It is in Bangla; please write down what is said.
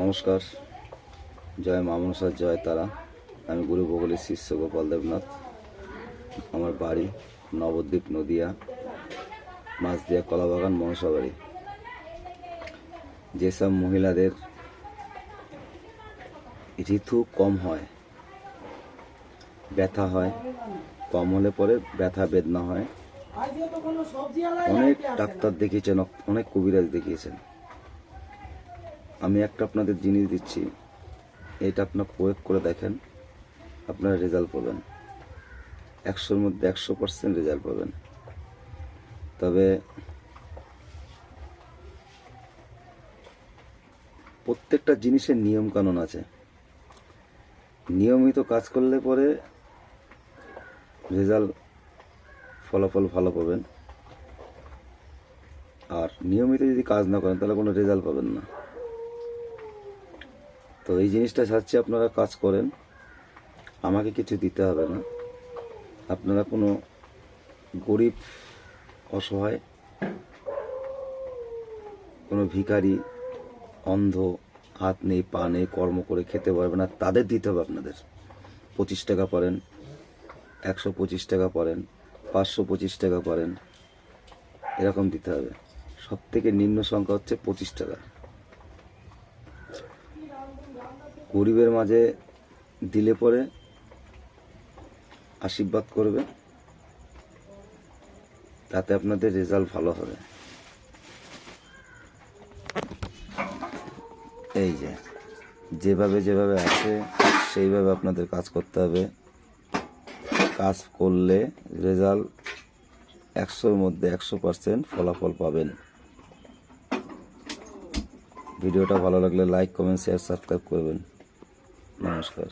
নমস্কার। জয় মা মনসা, জয় তারা। আমি গুরু বগলের শিষ্য গোপাল দেবনাথ। আমার বাড়ি নবদ্বীপ নদিয়া, মাছদিয়া কলাবাগান, মনসা বাড়ি। যেসব মহিলাদের ঋতু কম হয়, ব্যথা হয়, কম হলে পরে ব্যথা বেদনা হয়। অনেক ডাক্তার দেখিয়েছেন, অনেক কবিরাজ দেখিয়েছেন। আমি একটা আপনাদের জিনিস দিচ্ছি। এটা আপনার প্রয়োগ করে দেখেন। আপনারা রেজাল্ট পাবেন। একশোর মধ্যে একশো পার্সেন্ট রেজাল্ট পাবেন। তবে প্রত্যেকটা জিনিসের নিয়ম কানুন আছে। নিয়মিত কাজ করলে পরে রেজাল্ট ফলাফল ভালো পাবেন। আর নিয়মিত যদি কাজ না করেন, তাহলে কোনো রেজাল্ট পাবেন না। তো এই জিনিসটা চাচ্ছি আপনারা কাজ করেন। আমাকে কিছু দিতে হবে না। আপনারা কোনো গরিব, অসহায়, কোনো ভিখারি, অন্ধ, হাত নেই, পা নেই, কর্ম করে খেতে পারবে না, তাদের দিতে হবে আপনাদের। পঁচিশ টাকা পারেন, একশো পঁচিশ টাকা পারেন, পাঁচশো পঁচিশ টাকা পারেন, এরকম দিতে হবে। সব থেকে নিম্ন সংখ্যা হচ্ছে পঁচিশ টাকা। গরিবের মাঝে দিলে পরে আশীর্বাদ করবে, তাতে আপনাদের রেজাল্ট ভালো হবে। এই যে, যেভাবে যেভাবে আছে, সেইভাবে আপনাদের কাজ করতে হবে। কাজ করলে রেজাল্ট একশোর মধ্যে একশো পার্সেন্ট ফলাফল পাবেন। ভিডিওটা ভালো লাগলে লাইক কমেন্ট শেয়ার সাবস্ক্রাইব করবেন। নমস্কার।